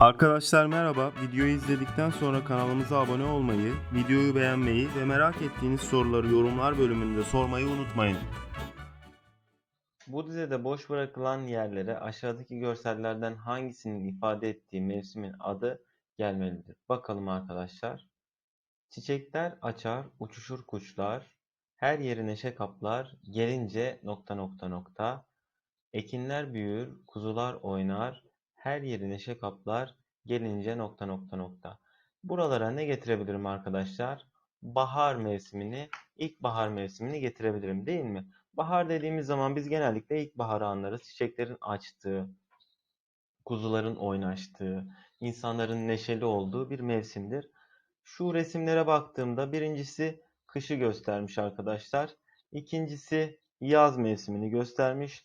Arkadaşlar merhaba. Videoyu izledikten sonra kanalımıza abone olmayı, videoyu beğenmeyi ve merak ettiğiniz soruları yorumlar bölümünde sormayı unutmayın. Bu dizide boş bırakılan yerlere aşağıdaki görsellerden hangisinin ifade ettiği mevsimin adı gelmelidir. Bakalım arkadaşlar. Çiçekler açar, uçuşur kuşlar, her yeri neşe kaplar, gelince nokta nokta nokta. Ekinler büyür, kuzular oynar, her yeri neşe kaplar, gelince nokta nokta nokta. Buralara ne getirebilirim arkadaşlar? Bahar mevsimini, ilkbahar mevsimini getirebilirim değil mi? Bahar dediğimiz zaman biz genellikle ilkbaharı anlarız. Çiçeklerin açtığı, kuzuların oynaştığı, insanların neşeli olduğu bir mevsimdir. Şu resimlere baktığımda birincisi kışı göstermiş arkadaşlar. İkincisi yaz mevsimini göstermiş.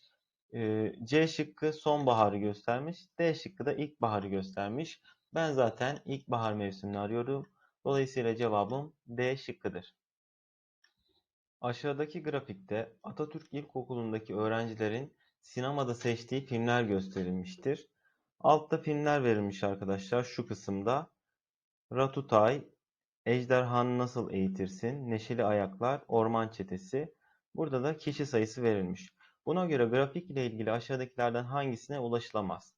C şıkkı sonbaharı göstermiş. D şıkkı da ilkbaharı göstermiş. Ben zaten ilkbahar mevsimini arıyorum. Dolayısıyla cevabım D şıkkıdır. Aşağıdaki grafikte Atatürk İlkokulu'ndaki öğrencilerin sinemada seçtiği filmler gösterilmiştir. Altta filmler verilmiş arkadaşlar şu kısımda. Ratutay, Ejderhanı Nasıl Eğitirsin, Neşeli Ayaklar, Orman Çetesi. Burada da kişi sayısı verilmiş. Buna göre grafik ile ilgili aşağıdakilerden hangisine ulaşılamaz?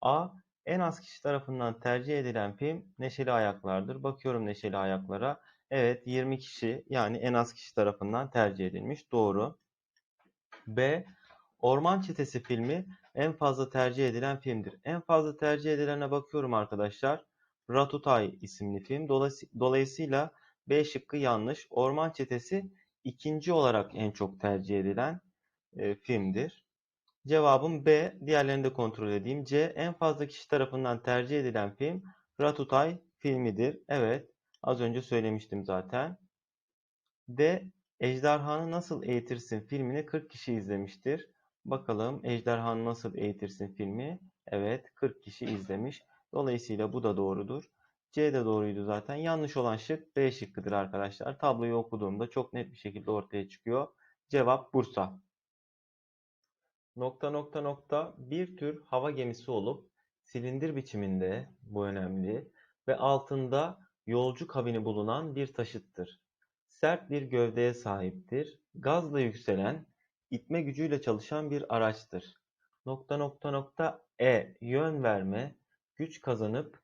A. En az kişi tarafından tercih edilen film Neşeli Ayaklar'dır. Bakıyorum Neşeli Ayaklar'a. Evet 20 kişi yani en az kişi tarafından tercih edilmiş. Doğru. B. Orman Çetesi filmi en fazla tercih edilen filmdir. En fazla tercih edilene bakıyorum arkadaşlar. Ratutay isimli film. Dolayısı- Dolayısıyla B şıkkı yanlış. Orman Çetesi ikinci olarak en çok tercih edilen e, filmdir. Cevabım B. Diğerlerini de kontrol edeyim. C. En fazla kişi tarafından tercih edilen film Ratutay filmidir. Evet. Az önce söylemiştim zaten. D. Ejderhanı Nasıl Eğitirsin filmini 40 kişi izlemiştir. Bakalım Ejderhanı Nasıl Eğitirsin filmi. Evet 40 kişi izlemiş. Dolayısıyla bu da doğrudur. C de doğruydu zaten. Yanlış olan şık B şıkkıdır arkadaşlar. Tabloyu okuduğumda çok net bir şekilde ortaya çıkıyor. Cevap Bursa. Nokta nokta nokta bir tür hava gemisi olup silindir biçiminde bu önemli ve altında yolcu kabini bulunan bir taşıttır. Sert bir gövdeye sahiptir. Gazla yükselen, itme gücüyle çalışan bir araçtır. Nokta nokta nokta E yön verme, güç kazanıp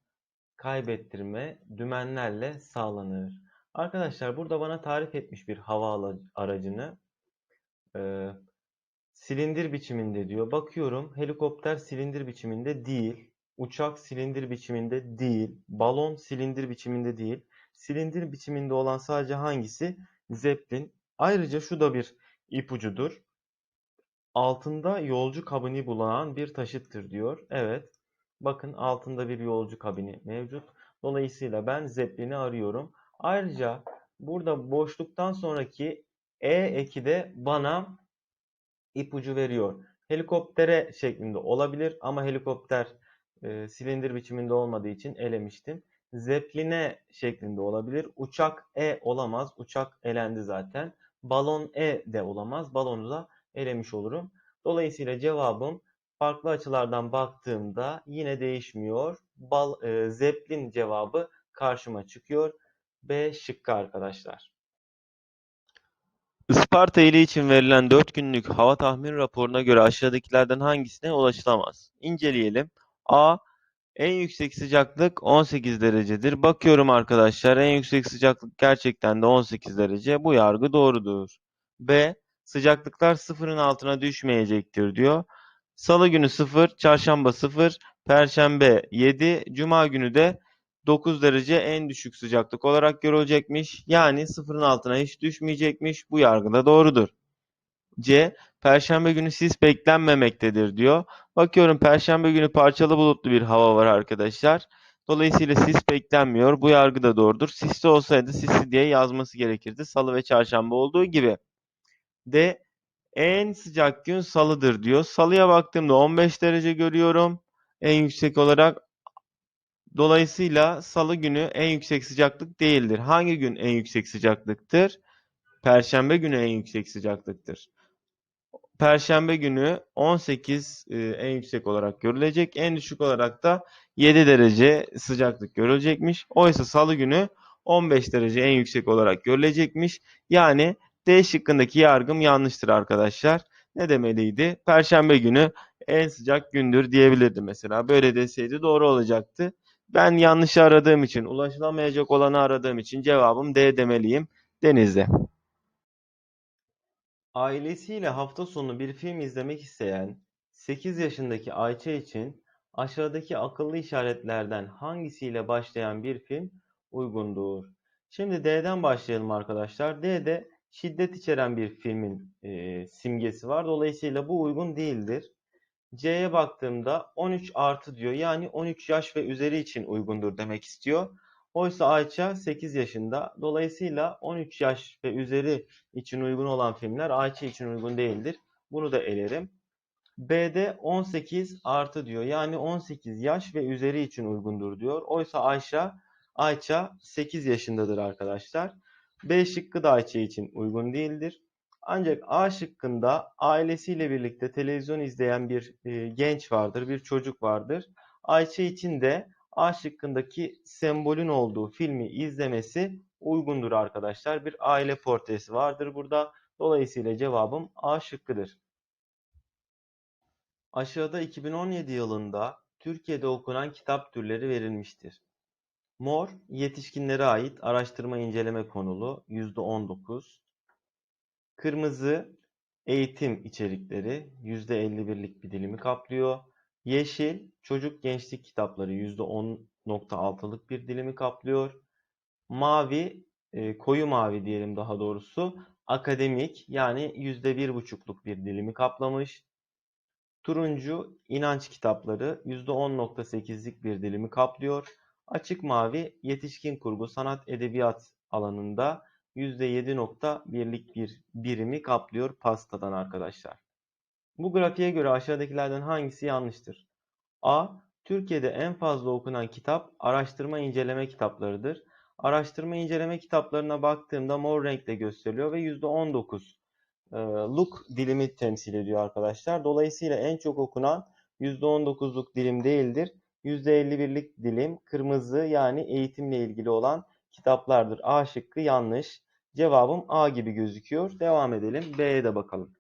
kaybettirme dümenlerle sağlanır. Arkadaşlar burada bana tarif etmiş bir hava aracını. Ee, silindir biçiminde diyor. Bakıyorum helikopter silindir biçiminde değil. Uçak silindir biçiminde değil. Balon silindir biçiminde değil. Silindir biçiminde olan sadece hangisi? Zeppelin. Ayrıca şu da bir ipucudur. Altında yolcu kabini bulunan bir taşıttır diyor. Evet. Bakın altında bir yolcu kabini mevcut. Dolayısıyla ben Zeppelin'i arıyorum. Ayrıca burada boşluktan sonraki E eki de bana ipucu veriyor. Helikoptere şeklinde olabilir ama helikopter e, silindir biçiminde olmadığı için elemiştim. Zepline şeklinde olabilir. Uçak E olamaz. Uçak elendi zaten. Balon E de olamaz. Balonu da elemiş olurum. Dolayısıyla cevabım farklı açılardan baktığımda yine değişmiyor. Bal, e, Zeppelin cevabı karşıma çıkıyor. B şıkkı arkadaşlar. Isparta ili için verilen 4 günlük hava tahmin raporuna göre aşağıdakilerden hangisine ulaşılamaz? İnceleyelim. A. En yüksek sıcaklık 18 derecedir. Bakıyorum arkadaşlar en yüksek sıcaklık gerçekten de 18 derece. Bu yargı doğrudur. B. Sıcaklıklar sıfırın altına düşmeyecektir diyor. Salı günü 0, çarşamba 0, perşembe 7, cuma günü de 9 derece en düşük sıcaklık olarak görülecekmiş. Yani sıfırın altına hiç düşmeyecekmiş. Bu yargı da doğrudur. C. Perşembe günü sis beklenmemektedir diyor. Bakıyorum Perşembe günü parçalı bulutlu bir hava var arkadaşlar. Dolayısıyla sis beklenmiyor. Bu yargı da doğrudur. Sisli olsaydı sisli diye yazması gerekirdi. Salı ve çarşamba olduğu gibi. D. En sıcak gün salıdır diyor. Salıya baktığımda 15 derece görüyorum. En yüksek olarak Dolayısıyla salı günü en yüksek sıcaklık değildir. Hangi gün en yüksek sıcaklıktır? Perşembe günü en yüksek sıcaklıktır. Perşembe günü 18 e, en yüksek olarak görülecek. En düşük olarak da 7 derece sıcaklık görülecekmiş. Oysa salı günü 15 derece en yüksek olarak görülecekmiş. Yani D şıkkındaki yargım yanlıştır arkadaşlar. Ne demeliydi? Perşembe günü en sıcak gündür diyebilirdi mesela. Böyle deseydi doğru olacaktı. Ben yanlışı aradığım için, ulaşılamayacak olanı aradığım için cevabım D demeliyim. Denizde. Ailesiyle hafta sonu bir film izlemek isteyen 8 yaşındaki Ayça için aşağıdaki akıllı işaretlerden hangisiyle başlayan bir film uygundur? Şimdi D'den başlayalım arkadaşlar. D'de şiddet içeren bir filmin e, simgesi var. Dolayısıyla bu uygun değildir. C'ye baktığımda 13 artı diyor. Yani 13 yaş ve üzeri için uygundur demek istiyor. Oysa Ayça 8 yaşında. Dolayısıyla 13 yaş ve üzeri için uygun olan filmler Ayça için uygun değildir. Bunu da elerim. B'de 18 artı diyor. Yani 18 yaş ve üzeri için uygundur diyor. Oysa Ayşe, Ayça 8 yaşındadır arkadaşlar. B şıkkı da Ayça için uygun değildir. Ancak A şıkkında ailesiyle birlikte televizyon izleyen bir e, genç vardır, bir çocuk vardır. Ayça için de A şıkkındaki sembolün olduğu filmi izlemesi uygundur arkadaşlar. Bir aile portresi vardır burada. Dolayısıyla cevabım A şıkkıdır. Aşağıda 2017 yılında Türkiye'de okunan kitap türleri verilmiştir. Mor, yetişkinlere ait araştırma inceleme konulu %19. Kırmızı, eğitim içerikleri %51'lik bir dilimi kaplıyor. Yeşil, çocuk gençlik kitapları %10.6'lık bir dilimi kaplıyor. Mavi, e, koyu mavi diyelim daha doğrusu, akademik yani %1.5'luk bir dilimi kaplamış. Turuncu, inanç kitapları %10.8'lik bir dilimi kaplıyor. Açık mavi, yetişkin kurgu, sanat, edebiyat alanında %7.1'lik bir birimi kaplıyor pastadan arkadaşlar. Bu grafiğe göre aşağıdakilerden hangisi yanlıştır? A. Türkiye'de en fazla okunan kitap araştırma inceleme kitaplarıdır. Araştırma inceleme kitaplarına baktığımda mor renkle gösteriliyor ve %19 e, luk dilimi temsil ediyor arkadaşlar. Dolayısıyla en çok okunan %19'luk dilim değildir. %51'lik dilim kırmızı yani eğitimle ilgili olan kitaplardır. A şıkkı yanlış. Cevabım A gibi gözüküyor. Devam edelim. B'ye de bakalım.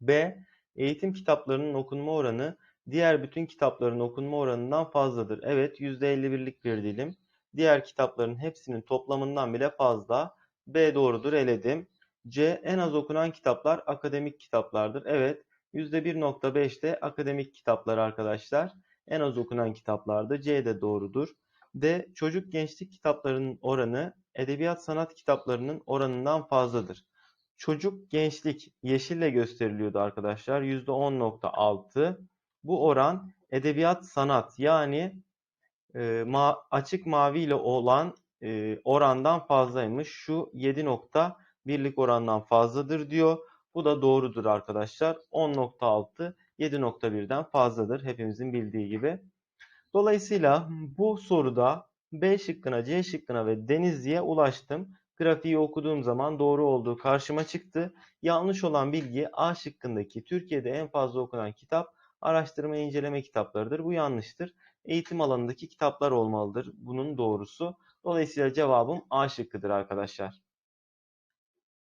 B. Eğitim kitaplarının okunma oranı diğer bütün kitapların okunma oranından fazladır. Evet %51'lik bir dilim. Diğer kitapların hepsinin toplamından bile fazla. B doğrudur eledim. C. En az okunan kitaplar akademik kitaplardır. Evet %1.5 de akademik kitaplar arkadaşlar. En az okunan kitaplardı. C de doğrudur. D. Çocuk gençlik kitaplarının oranı edebiyat sanat kitaplarının oranından fazladır. Çocuk gençlik yeşille gösteriliyordu arkadaşlar. %10.6. Bu oran edebiyat sanat yani e, ma açık mavi ile olan e, orandan fazlaymış. Şu 7.1'lik orandan fazladır diyor. Bu da doğrudur arkadaşlar. 10.6 7.1'den fazladır hepimizin bildiği gibi. Dolayısıyla bu soruda B şıkkına, C şıkkına ve Denizli'ye ulaştım. Grafiği okuduğum zaman doğru olduğu karşıma çıktı. Yanlış olan bilgi A şıkkındaki Türkiye'de en fazla okunan kitap araştırma inceleme kitaplarıdır. Bu yanlıştır. Eğitim alanındaki kitaplar olmalıdır. Bunun doğrusu. Dolayısıyla cevabım A şıkkıdır arkadaşlar.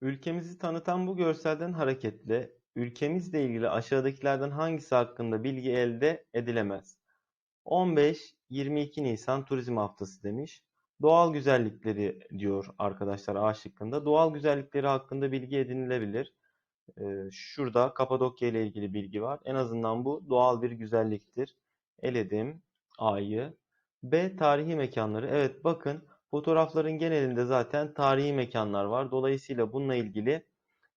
Ülkemizi tanıtan bu görselden hareketle ülkemizle ilgili aşağıdakilerden hangisi hakkında bilgi elde edilemez? 15-22 Nisan Turizm Haftası demiş. Doğal güzellikleri diyor arkadaşlar A şıkkında. Doğal güzellikleri hakkında bilgi edinilebilir. Ee, şurada Kapadokya ile ilgili bilgi var. En azından bu doğal bir güzelliktir. Eledim A'yı. B tarihi mekanları. Evet bakın fotoğrafların genelinde zaten tarihi mekanlar var. Dolayısıyla bununla ilgili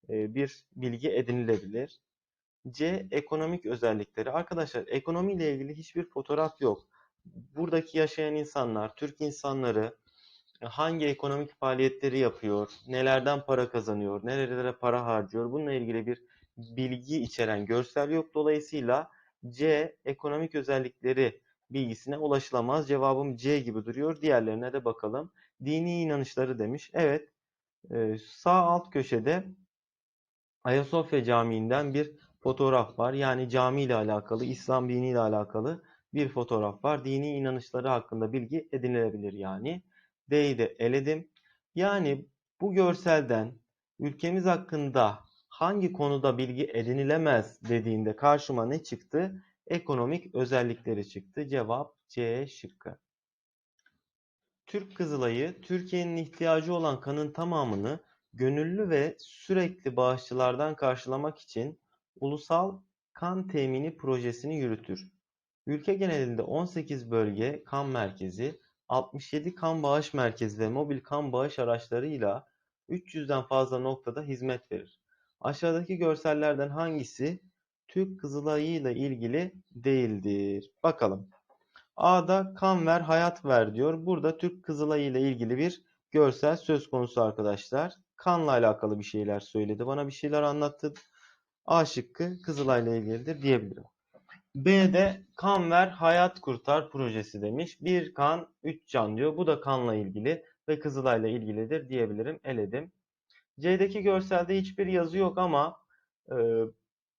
e, bir bilgi edinilebilir. C ekonomik özellikleri. Arkadaşlar ekonomiyle ilgili hiçbir fotoğraf yok. Buradaki yaşayan insanlar, Türk insanları hangi ekonomik faaliyetleri yapıyor, nelerden para kazanıyor, nerelere para harcıyor bununla ilgili bir bilgi içeren görsel yok. Dolayısıyla C ekonomik özellikleri bilgisine ulaşılamaz. Cevabım C gibi duruyor. Diğerlerine de bakalım. Dini inanışları demiş. Evet. Sağ alt köşede Ayasofya Camii'nden bir fotoğraf var. Yani cami ile alakalı, İslam dini ile alakalı bir fotoğraf var. Dini inanışları hakkında bilgi edinilebilir yani. D'yi de eledim. Yani bu görselden ülkemiz hakkında hangi konuda bilgi edinilemez dediğinde karşıma ne çıktı? Ekonomik özellikleri çıktı. Cevap C şıkkı. Türk Kızılayı, Türkiye'nin ihtiyacı olan kanın tamamını gönüllü ve sürekli bağışçılardan karşılamak için ulusal kan temini projesini yürütür. Ülke genelinde 18 bölge kan merkezi, 67 kan bağış merkezi ve mobil kan bağış araçlarıyla 300'den fazla noktada hizmet verir. Aşağıdaki görsellerden hangisi Türk Kızılayı ile ilgili değildir? Bakalım. A'da kan ver, hayat ver diyor. Burada Türk Kızılayı ile ilgili bir görsel söz konusu arkadaşlar. Kanla alakalı bir şeyler söyledi. Bana bir şeyler anlattı. A şıkkı Kızılay'la ilgilidir diyebilirim. B'de kan ver, hayat kurtar projesi demiş. Bir kan, üç can diyor. Bu da kanla ilgili ve Kızılay'la ilgilidir diyebilirim. Eledim. C'deki görselde hiçbir yazı yok ama e,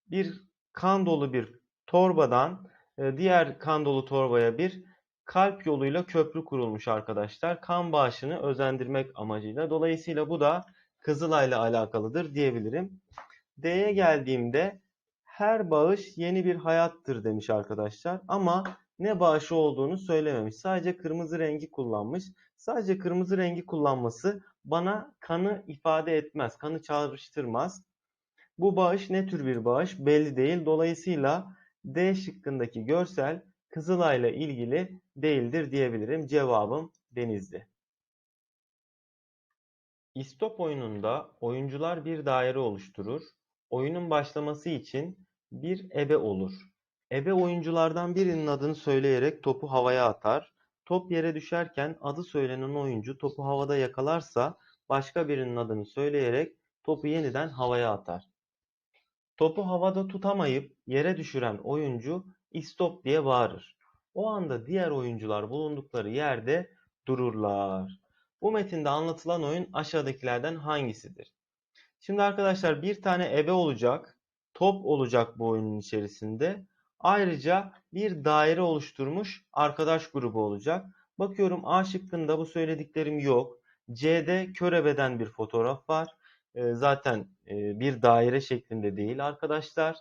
bir kan dolu bir torbadan e, diğer kan dolu torbaya bir kalp yoluyla köprü kurulmuş arkadaşlar. Kan bağışını özendirmek amacıyla. Dolayısıyla bu da Kızılay'la alakalıdır diyebilirim. D'ye geldiğimde her bağış yeni bir hayattır demiş arkadaşlar. Ama ne bağışı olduğunu söylememiş. Sadece kırmızı rengi kullanmış. Sadece kırmızı rengi kullanması bana kanı ifade etmez. Kanı çağrıştırmaz. Bu bağış ne tür bir bağış belli değil. Dolayısıyla D şıkkındaki görsel Kızılay'la ilgili değildir diyebilirim. Cevabım Denizli. İstop oyununda oyuncular bir daire oluşturur. Oyunun başlaması için bir ebe olur. Ebe oyunculardan birinin adını söyleyerek topu havaya atar. Top yere düşerken adı söylenen oyuncu topu havada yakalarsa başka birinin adını söyleyerek topu yeniden havaya atar. Topu havada tutamayıp yere düşüren oyuncu istop diye bağırır. O anda diğer oyuncular bulundukları yerde dururlar. Bu metinde anlatılan oyun aşağıdakilerden hangisidir? Şimdi arkadaşlar bir tane ebe olacak, top olacak bu oyunun içerisinde. Ayrıca bir daire oluşturmuş arkadaş grubu olacak. Bakıyorum A şıkkında bu söylediklerim yok. C'de kör ebeden bir fotoğraf var. E, zaten e, bir daire şeklinde değil arkadaşlar.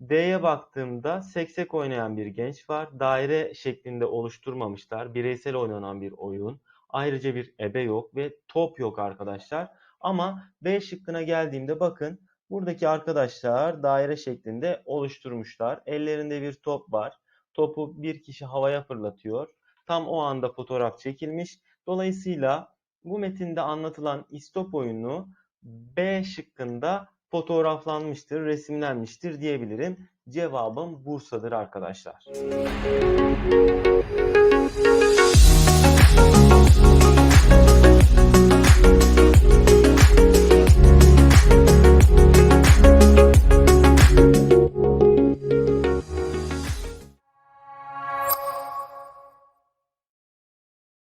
D'ye baktığımda seksek oynayan bir genç var. Daire şeklinde oluşturmamışlar. Bireysel oynanan bir oyun. Ayrıca bir ebe yok ve top yok arkadaşlar. Ama B şıkkına geldiğimde bakın buradaki arkadaşlar daire şeklinde oluşturmuşlar. Ellerinde bir top var. Topu bir kişi havaya fırlatıyor. Tam o anda fotoğraf çekilmiş. Dolayısıyla bu metinde anlatılan istop oyunu B şıkkında fotoğraflanmıştır, resimlenmiştir diyebilirim. Cevabım Bursa'dır arkadaşlar.